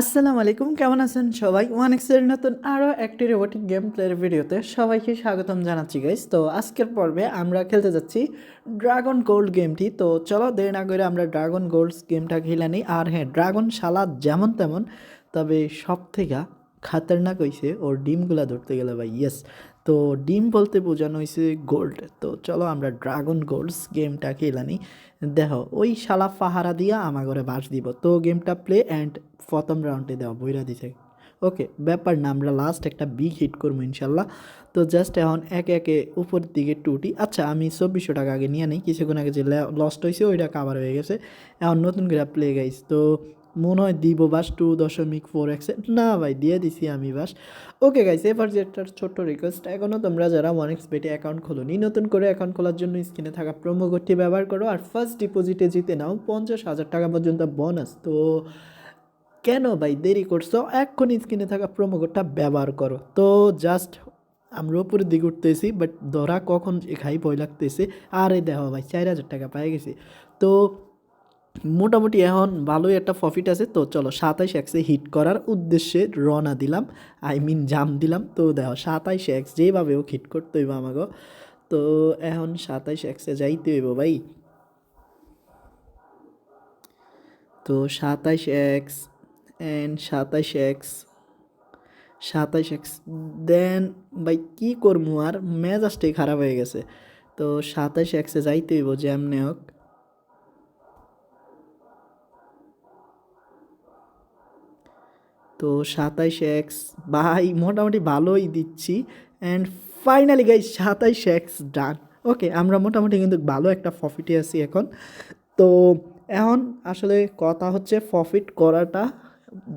আসসালামু আলাইকুম, কেমন আছেন সবাই? ওয়ান এক্সের নতুন আরও একটি রোবোটিক গেম প্লের ভিডিওতে সবাইকে স্বাগতম জানাচ্ছি গাইজ তো আজকের পর্বে আমরা খেলতে যাচ্ছি ড্রাগন গোল্ড গেমটি তো চলো, দেরি না করে আমরা ড্রাগন গোল্ডস গেমটা খেলে নিই। আর হ্যাঁ ড্রাগন শালা যেমন তেমন, তবে সব থেকে খাতারনাক হয়েছে ওর ডিমগুলা ধরতে গেলে ভাই ইয়েস তো ডিম বলতে বোঝানো হয়েছে গোল্ড তো চলো আমরা ড্রাগন গোল্ডস গেমটা খেলানি দেখো, ওই শালা পাহারা দিয়া আমার ঘরে বাস দিব। তো গেমটা প্লে অ্যান্ড প্রথম রাউন্ডে দেওয়া বইরা দিছে। ওকে ব্যাপার না, আমরা লাস্ট একটা বিগ হিট করব ইনশাল্লাহ। তো জাস্ট এখন একে একে উপর দিকে টুটি আচ্ছা আমি চব্বিশশো টাকা আগে নিয়ে নিই। কিছুক্ষণ আগে যে লস্ট হয়েছে ওইটা কাভার হয়ে গেছে। এখন নতুন করে প্লে গাইস তো মনে হয় দিব বাস টু দশমিক ফোর এক্সে না ভাই, দিয়ে দিছি আমি বাস। ওকে গাইস যে একটা ছোট্ট রিকোয়েস্ট এখনও তোমরা যারা ওয়ান এক্স বেটে অ্যাকাউন্ট খোলোনি, নতুন করে অ্যাকাউন্ট খোলার জন্য স্ক্রিনে থাকা প্রোমো কোডটি ব্যবহার করো, আর ফার্স্ট ডিপোজিটে জিতে নাও পঞ্চাশ হাজার টাকা পর্যন্ত বোনাস তো কেন ভাই, দেরি করছ? এক্ষুনি স্ক্রিনে থাকা প্রোমো কোডটা ব্যবহার করো। তো জাস্ট আমরা উপরের দিকে উঠতেছি বাট ধরা কখন খাই, ভয় লাগতেছে। আরে দেখো ভাই, চার হাজার টাকা পেয়ে গেছি। তো মোটামুটি এখন ভালোই একটা প্রফিট আছে। তো চলো সাতাইশ এক্সে হিট করার উদ্দেশ্যে রওনা দিলাম। আই মিন জাম দিলাম। তো দেখো সাতাইশ এক্স যেভাবে ও হিট করতে হইব আমাকে তো এখন সাতাইশ এক্সে যাইতে হইব ভাই। তো সাতাইশ এক্স অ্যান্ড সাতাইশ এক্স সাতাইশ এক্স দেন ভাই কী করব আর? মেজাজটাই খারাপ হয়ে গেছে। তো সাতাইশ এক্সে যাইতে হইব যেমনি হোক। তো সাতাইশ এক্স ভাই, মোটামুটি ভালোই দিচ্ছি। অ্যান্ড ফাইনালি গাই সাতাইশ এক্স ডান ওকে আমরা মোটামুটি কিন্তু ভালো একটা প্রফিটে আছি এখন। তো এখন আসলে কথা হচ্ছে প্রফিট করাটা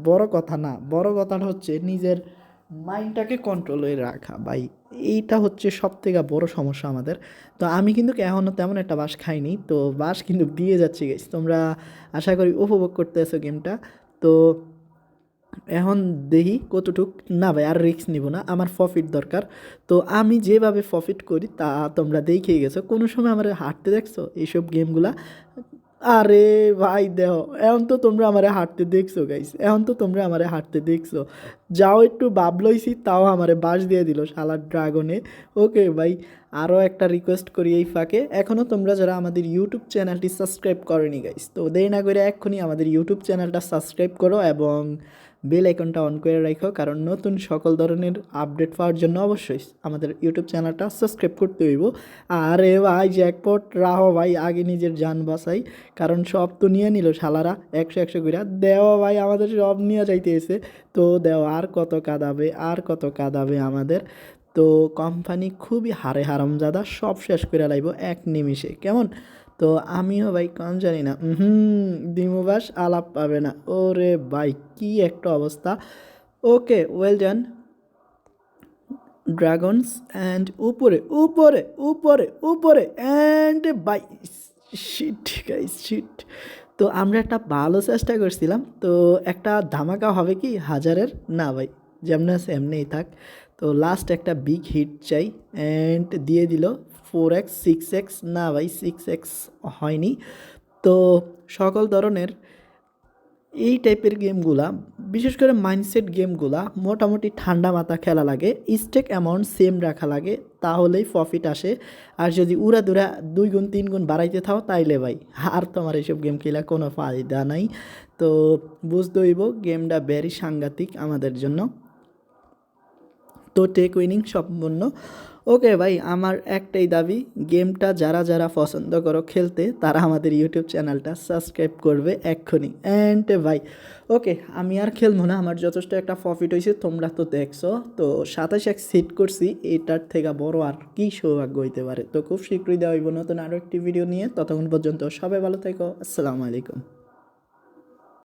বড় কথা না, বড় কথাটা হচ্ছে নিজের মাইন্ডটাকে কন্ট্রোলে রাখা। ভাই, এইটা হচ্ছে সব থেকে বড় সমস্যা আমাদের। তো আমি কিন্তু এখনও তেমন একটা বাস খাইনি, তো বাস কিন্তু দিয়ে যাচ্ছি গেছি তোমরা আশা করি উপভোগ করতে আছো গেমটা। তো এখন দেখি কতটুক না ভাই, আর রিস্ক নিব না, আমার প্রফিট দরকার। তো আমি যেভাবে প্রফিট করি, তা তোমরা দেখেই গেছো। কোনো সময় আমার হাঁটতে দেখছ এইসব গেমগুলা? আরে ভাই দেহ এখন তো তোমরা আমারে হাঁটতে দেখছ গাইস এখন তো তোমরা আমারে হাঁটতে দেখছ। যাও একটু বাবলইছি তাও আমারে বাস দিয়ে দিল শালার ড্রাগনে ওকে ভাই আরও একটা রিকোয়েস্ট করি এই ফাঁকে। এখনও তোমরা যারা আমাদের ইউটিউব চ্যানেলটি সাবস্ক্রাইব করেনি গাইস তো দেরি না করে এক্ষুনি আমাদের ইউটিউব চ্যানেলটা সাবস্ক্রাইব করো এবং বেল আইকনটা অন করে রাখো, কারণ নতুন সকল ধরনের আপডেট পাওয়ার জন্য অবশ্যই আমাদের ইউটিউব চ্যানেলটা সাবস্ক্রাইব করতে হইব। আরে ভাই, জ্যাকপট, রাহো ভাই, আগে নিজের যান বাসাই কারণ সব তো নিয়ে নিল শালারা, একশো একশো করে দেওয়া ভাই, আমাদের সব নিয়ে যাইতে এসে তো দেওয়া আর কত কাঁদাবে, আর কত কাঁদাবে আমাদের। তো কোম্পানি খুবই হারে হারামজাদা, সব শেষ করে লাইব এক নিমিষে। কেমন? তো আমিও ভাই কম জানি না। হুম দিমুবাস আলাপ পাবে না। ওরে ভাই, কি একটা অবস্থা। Okay well done dragons and উপরে উপরে উপরে উপরে and bye shit guys shit তো আমরা একটা ভালো চেষ্টা করছিলাম। তো একটা ধামাকা হবে কি হাজারের? না ভাই, যেমন আছে থাক। তো লাস্ট একটা বিগ হিট চাই। অ্যান্ড দিয়ে দিল ফোর এক্স, সিক্স এক্স, না ভাই, সিক্স এক্স হয়নি। তো সকল ধরনের এই টাইপের গেমগুলা, বিশেষ করে মাইন্ডসেট গেমগুলা মোটামুটি ঠান্ডা মাথা খেলা লাগে, স্টেক অ্যামাউন্ট সেম রাখা লাগে, তাহলেই প্রফিট আসে। আর যদি উড়া দুরা দুই গুণ, তিন গুণ বাড়াইতে থাও, তাইলে ভাই, আর তোমার এইসব গেম খেলা কোনো ফায়দা নাই। তো বুঝতে হইব, গেমটা ভেরি সাংঘাতিক আমাদের জন্য। তো টেক উইনিং সম্পূর্ণ। ওকে ভাই, আমার একটাই দাবি, গেমটা যারা যারা পছন্দ করো খেলতে, তারা আমাদের ইউটিউব চ্যানেলটা সাবস্ক্রাইব করবে এক্ষুনি। অ্যান্ড ভাই, ওকে, আমি আর খেলব না, আমার যথেষ্ট একটা প্রফিট হয়েছে তোমরা তো দেখছ। তো সাতাশ এক সিট করছি, এটার থেকে বড় আর কী সৌভাগ্য হইতে পারে? তো খুব শীঘ্রই দেওয়া হইব নতুন আরও একটি ভিডিও নিয়ে, ততক্ষণ পর্যন্ত সবাই ভালো থেকো, আসসালামু আলাইকুম।